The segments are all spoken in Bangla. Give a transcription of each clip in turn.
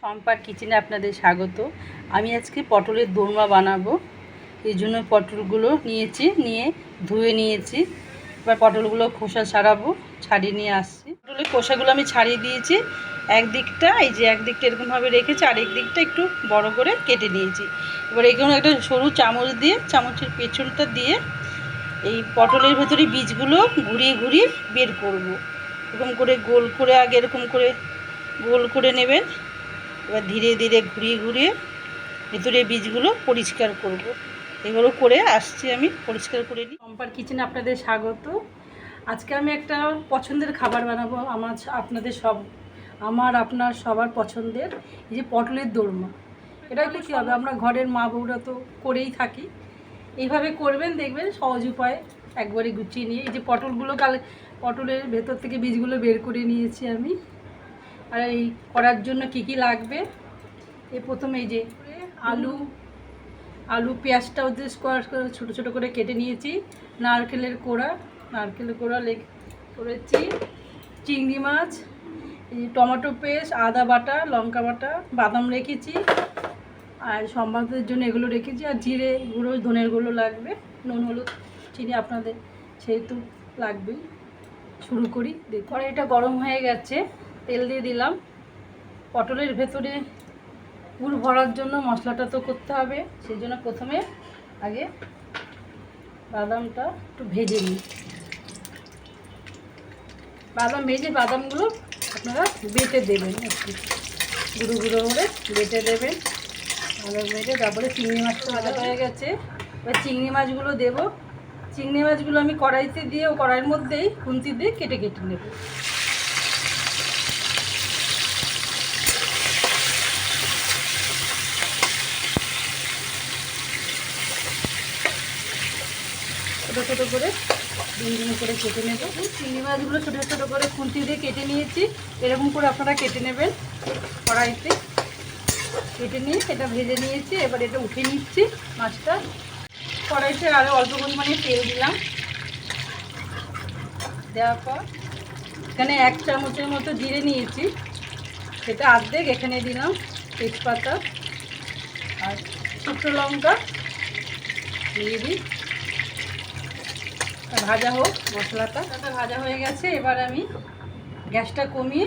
সম্পার কিচেনে আপনাদের স্বাগত। আমি আজকে পটলের দোরমা বানাবো। এই জন্য পটলগুলো নিয়েছি, নিয়ে ধুয়ে নিয়েছি। এবার পটলগুলো খোসা ছাড়াবো, ছাড়িয়ে নিয়ে আসছি। পটলের খোসাগুলো আমি ছাড়িয়ে দিয়েছি। একদিকটা, এই যে একদিকটা এরকমভাবে রেখেছি, আর দিকটা একটু বড় করে কেটে নিয়েছি। এবার এখানে একটা সরু চামচ দিয়ে, চামচের পেছনটা দিয়ে এই পটলের ভেতরে বীজগুলো ঘুরিয়ে ঘুরিয়ে বের করব। এরকম করে গোল করে, আগে এরকম করে গোল করে নেবেন। এবার ধীরে ধীরে ঘুরিয়ে ঘুরিয়ে ভিতরে বীজগুলো পরিষ্কার করব। এগুলো করে আসছি আমি পরিষ্কার করে নিই। কম্পার কিচেনে আপনাদের স্বাগত। আজকে আমি একটা পছন্দের খাবার বানাবো আমার আপনাদের সব আমার আপনার সবার পছন্দের এই যে পটলের দোরমা। এটা কি কী হবে আমরা ঘরের মা বউরা তো করেই থাকি। এইভাবে করবেন দেখবেন সহজ উপায়। একবারে গুছিয়ে নিয়ে এই যে পটলগুলো কাল পটলের ভেতর থেকে বীজগুলো বের করে নিয়েছি আমি। আর এই করার জন্য কি কি লাগবে? এই প্রথমে এই যে আলু আলু পেঁয়াজটা ওদের স্কোয়ার করে ছোটো ছোটো করে কেটে নিয়েছি। নারকেলের কোড়া নারকেলের কোড়া লেগ করেছি। চিংড়ি মাছ, এই টমেটো পেস্ট, আদা বাটা, লঙ্কা বাটা, বাদাম রেখেছি। আর সম্বাদের জন্য এগুলো রেখেছি। আর জিরে গুঁড়ো, ধনের গুঁড়ো লাগবে। নুন, হলুদ, চিনি আপনাদের, সেহেতু লাগবেই। শুরু করি কড়াইটা গরম হয়ে গেছে। তেল দিয়ে দিলাম। পটলের ভেতরে পুর ভরার জন্য মশলাটা তো করতে হবে। সেই জন্য প্রথমে আগে বাদামটা একটু ভেজে নিই। বাদাম ভেজে বাদামগুলো আপনারা বেটে দেবেন একটু। গুঁড়ো গুঁড়ো করে বেটে দেবেন। ভালো বেটে তারপরে চিংড়ি মাছটা ভাজা হয়ে গেছে। এবার চিংড়ি মাছগুলো দেবো। চিংড়ি মাছগুলো আমি কড়াইতে দিয়ে ও কড়াইয়ের মধ্যেই খুন্তি দিয়ে কেটে কেটে নেব। ছোটো ছোটো করে দিন দিন করে কেটে নেব। চিংড়ি মাছগুলো ছোটো ছোটো করে খুন্তি দিয়ে কেটে নিয়েছি। এরকম করে আপনারা কেটে নেবেন কড়াইতে। কেটে নিয়ে এটা ভেজে নিয়েছি, এবার এটা উঠে নিচ্ছি মাছটা। কড়াইতে আরও অল্প পরিমাণে তেল দিলাম। দেওয়ার পর এখানে এক চামচের মতো জিরে নিয়েছি। সেটা আর্ধেক এখানে দিলাম তেজপাতা আর শুকনো লঙ্কা দিয়ে দিই ভাজা হোক, মশলাটা। এটা ভাজা হয়ে গেছে, এবার আমি গ্যাসটা কমিয়ে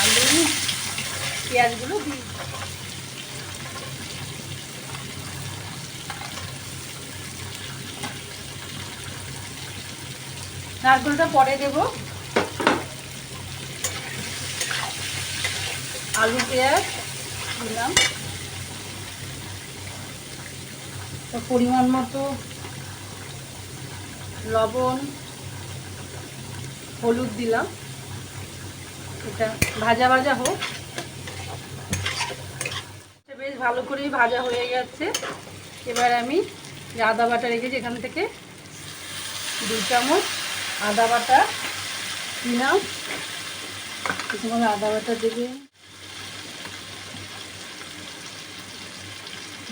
আলু, পেঁয়াজগুলো দিই নারকেলটা পরে দেব। আলু, পেঁয়াজ দিলাম। পরিমাণ মতো লবণ, হলুদ দিলাম। এটা ভাজা ভাজা হোক। বেশ ভালো করেই ভাজা হয়ে গেছে। এবার আমি আদা বাটা রেখেছি এখান থেকে দু চামচ আদা বাটা দিলাম। কিছুক্ষণ আদা বাটা দেবে।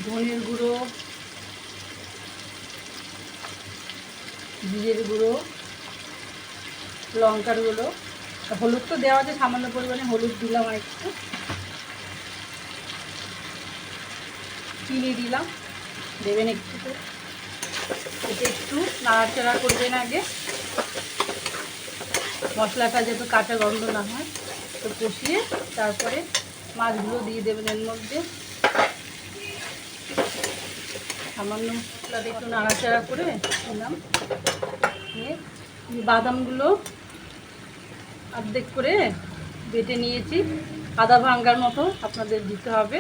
ধনের গুঁড়ো। জিরের গুঁড়ো, লঙ্কার গুঁড়ো হলুদ তো দেওয়া আছে সামান্য পরিমাণে, হলুদ দিলাম আর একটু। চিনি দিলাম, দেবেন একটু এটা একটু নাড়াচাড়া করবেন আগে। মশলাটা যাতে কাঁচা গন্ধ না হয়, তো কষিয়ে তারপরে মাছগুলো দিয়ে দেবেন এর মধ্যে। সামান্য একটু নাড়াচাড়া করে দিলাম বাদামগুলো অর্ধেক করে বেটে নিয়েছি। আদা ভাঙ্গার মতো আপনাদের দিতে হবে।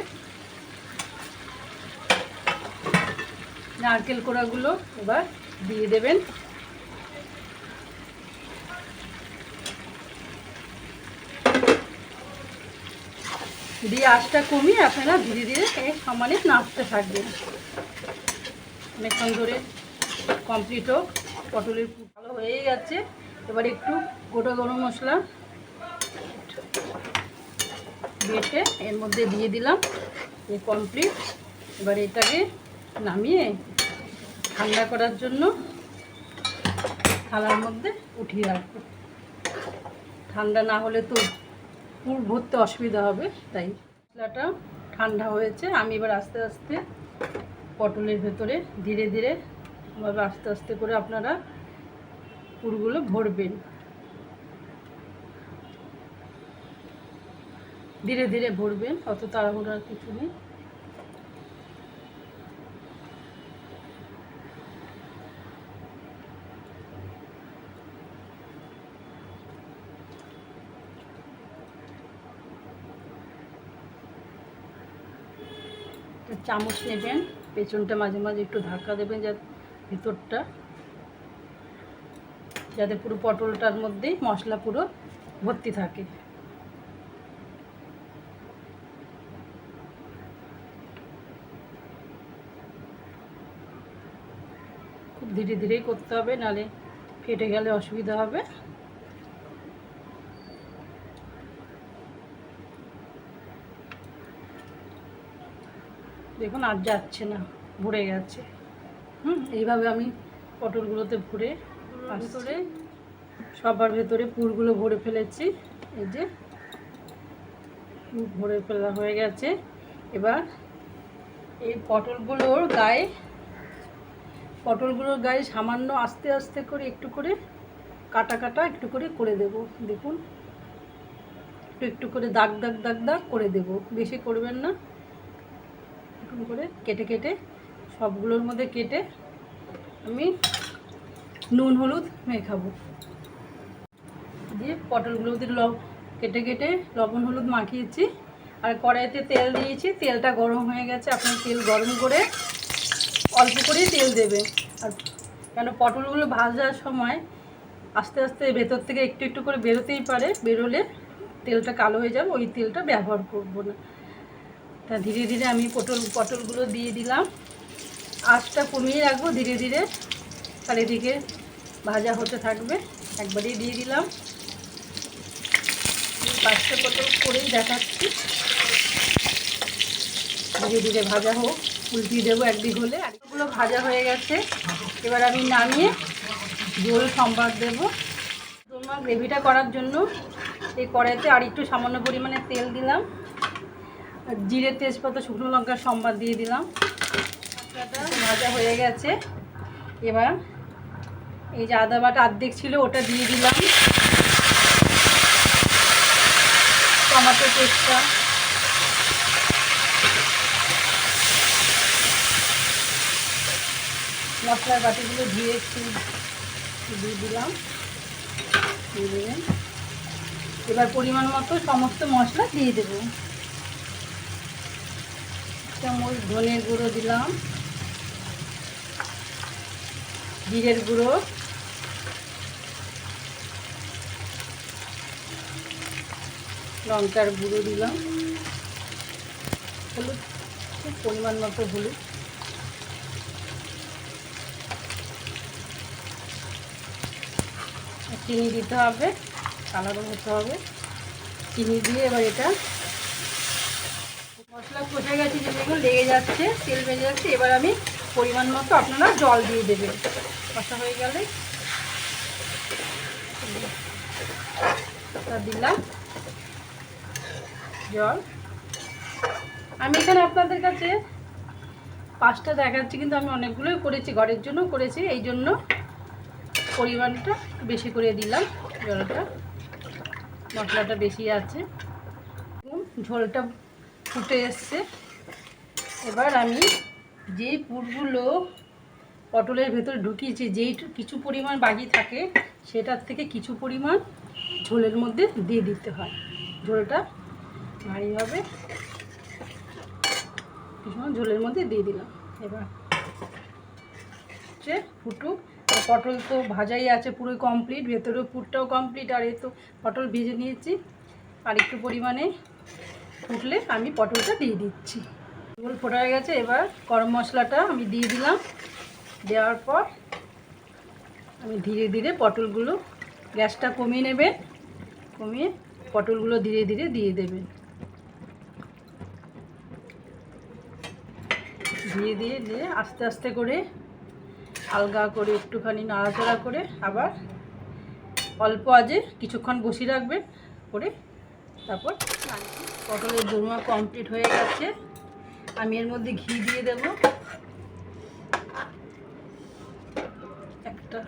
নারকেল কোড়াগুলো এবার দিয়ে দেবেন। দিয়ে আঁচটা কমিয়ে আপনারা ধীরে ধীরে সমানে নাড়তে থাকবেন। অনেকক্ষণ ধরে কমপ্লিট হোক, পটলের ভালো হয়ে গেছে। এবার একটু গোটা গরম মশলা বেটে এর মধ্যে দিয়ে দিলাম, এ কমপ্লিট এবার এটাকে নামিয়ে ঠান্ডা করার জন্য থালার মধ্যে উঠিয়ে রাখব। ঠান্ডা না হলে তো পুর ভরতে অসুবিধা হবে, তাই মশলাটা ঠান্ডা হয়েছে। আমি এবার আস্তে আস্তে পটলের ভেতরে ধীরে ধীরে এভাবে আস্তে আস্তে করে আপনারা পুরগুলো ভরবেন। ধীরে ধীরে ভরবেন, অত তাড়াহুড়ার কিছু নেই। চামচ নেবেন। পেছনটা মাঝে মাঝে একটু ধাক্কা দেবেন যাতে ভিতরটা, যাতে পুরো পটলটার মধ্যেই মশলা পুরো ভর্তি থাকে। খুব ধীরে ধীরেই করতে হবে, নালে ফেটে গেলে অসুবিধা হবে। দেখুন আর যাচ্ছে না, ভরে গেছে। হুম, এইভাবে আমি পটলগুলোতে ভরে ভেতরে সবার ভেতরে পুরগুলো ভরে ফেলেছি। এই যে, ভরে ফেলা হয়ে গেছে। এবার এই পটলগুলোর গায়ে পটলগুলোর গায়ে সামান্য আস্তে আস্তে করে একটু করে কাটা কাটা একটু করে করে দেব। দেখুন, একটু একটু করে দাগ দাগ দাগ দাগ করে দেব। বেশি করবেন না। এরকম করে কেটে কেটে সবগুলোর মধ্যে কেটে আমি নুন, হলুদ মেখাবো। দিয়ে পটলগুলো লব, কেটে কেটে লবণ, হলুদ মাখিয়েছি। আর কড়াইতে তেল দিয়েছি, তেলটা গরম হয়ে গেছে। আপনি তেল গরম করে অল্প করেই তেল দেবে। আর কেন পটলগুলো ভাজার সময় আস্তে আস্তে ভেতর থেকে একটু একটু করে বেরোতেই পারে। বেরোলে তেলটা কালো হয়ে যাবে, ওই তেলটা ব্যবহার করব না। তা ধীরে ধীরে আমি পটল পটলগুলো দিয়ে দিলাম। আঁচটা কমিয়ে রাখব ধীরে ধীরে। চারিদিকে ভাজা হতে থাকবে। একবারেই দিয়ে দিলাম। পাঁচটা পটল করেই দেখাচ্ছি। ধীরে ধীরে ভাজা হোক। উল্টিয়ে দেবো একদিক হলে। আরেকগুলো ভাজা হয়ে গেছে। এবার আমি নামিয়ে ঝোল সম্বাদ দেবো। তোমার গ্রেভিটা করার জন্য এই কড়াইতে আর একটু সামান্য পরিমাণে তেল দিলাম। জিরে তেজপাতা, শুকনো লঙ্কার সম্বাদ দিয়ে দিলাম। ভাজা হয়ে গেছে। এবার এই যে আদা বাটা অর্ধেক ছিল, ওটা দিয়ে দিলাম। টমাটো পেস্টটা। মশলার বাটিগুলো ধুয়ে একটু দিয়ে দিলাম। দিয়ে এবার পরিমাণ মতো সমস্ত মশলা দিয়ে দেবো। চামচ ধনে গুঁড়ো দিলাম। জিরের গুঁড়ো। লঙ্কার গুঁড়ো দিলাম। হলুদ, খুব পরিমাণ মতো হলুদ। চিনি দিতে হবে, কালারও হতে হবে। চিনি দিয়ে এবার এটা কষে গেছে যে দেখুন লেগে যাচ্ছে, তেল বেজে যাচ্ছে। এবার আমি পরিমাণ মতো আপনারা জল দিয়ে দেবেন। কষা হয়ে গেলে। দিলাম। জল। আমি এখানে আপনাদের কাছে পাঁচটা দেখাচ্ছি, কিন্তু আমি অনেকগুলোই করেছি, ঘরের জন্য করেছি। এই জন্য পরিমাণটা বেশি করে দিলাম, জলটা। মশলাটা বেশি আছে। ঝোলটা ফুটে এসছে। এবার আমি যেই পুরগুলো পটলের ভেতরে ঢুকিয়েছি, যেই কিছু পরিমাণ বাকি থাকে, সেটার থেকে কিছু পরিমাণ ঝোলের মধ্যে দিয়ে দিতে হয়। ঝোলটা ভারী হবে কিছু ঝোলের মধ্যে দিয়ে দিলাম। এবার হচ্ছে ফুটুক। পটল তো ভাজাই আছে পুরো কমপ্লিট ভেতরেও পুরটাও কমপ্লিট আর এই তো পটল ভেজে নিয়েছি। আর একটু পরিমাণে ফুটলে আমি পটলটা দিয়ে দিচ্ছি। ঝোল ফোটা হয়ে গেছে, এবার গরম মশলাটা আমি দিয়ে দিলাম। দেওয়ার পর আমি ধীরে ধীরে পটলগুলো, গ্যাসটা কমিয়ে নেবে, কমিয়ে পটলগুলো ধীরে ধীরে দিয়ে দেবেন দিয়ে দিয়ে দিয়ে আস্তে আস্তে করে আলগা করে একটুখানি নাড়াচাড়া করে আবার অল্প আজে কিছুক্ষণ বসিয়ে রাখবেন, করে তারপর পটলের দোরমা কমপ্লিট হয়ে গেছে। আমি এর মধ্যে ঘি দিয়ে দেব। একটা।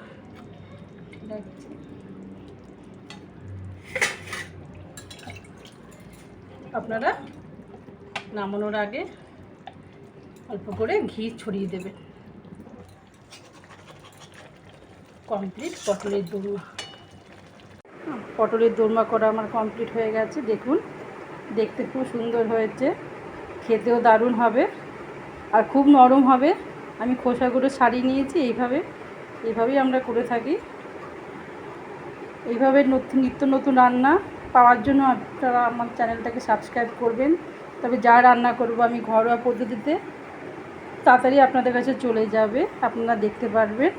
আপনারা নামানোর আগে অল্প করে ঘি ছড়িয়ে দেবেন। কমপ্লিট পটলের দোরমা পটলের দোরমা করা আমার কমপ্লিট হয়ে গেছে, দেখুন। দেখতে খুব সুন্দর হয়েছে। খেতেও দারুণ হবে। আর খুব নরম হবে। আমি খোসাগুলো ছাড়িয়ে নিয়েছি এইভাবে। এইভাবেই আমরা করে থাকি। এইভাবে নতুন, নিত্য নতুন রান্না পাওয়ার জন্য আপনারা আমার চ্যানেলটাকে সাবস্ক্রাইব করবেন। তবে যা রান্না করব আমি ঘরোয়া পদ্ধতিতে তাড়াতাড়ি আপনাদের কাছে চলে যাবে। আপনারা দেখতে পারবেন।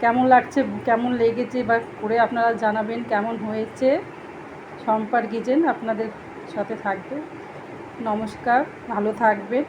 কেমন লাগছে, কেমন লেগেছে বা করে আপনারা জানাবেন কেমন হয়েছে। সম্পার কিচেন আপনাদের সাথে থাকবে। নমস্কার ভালো থাকবেন।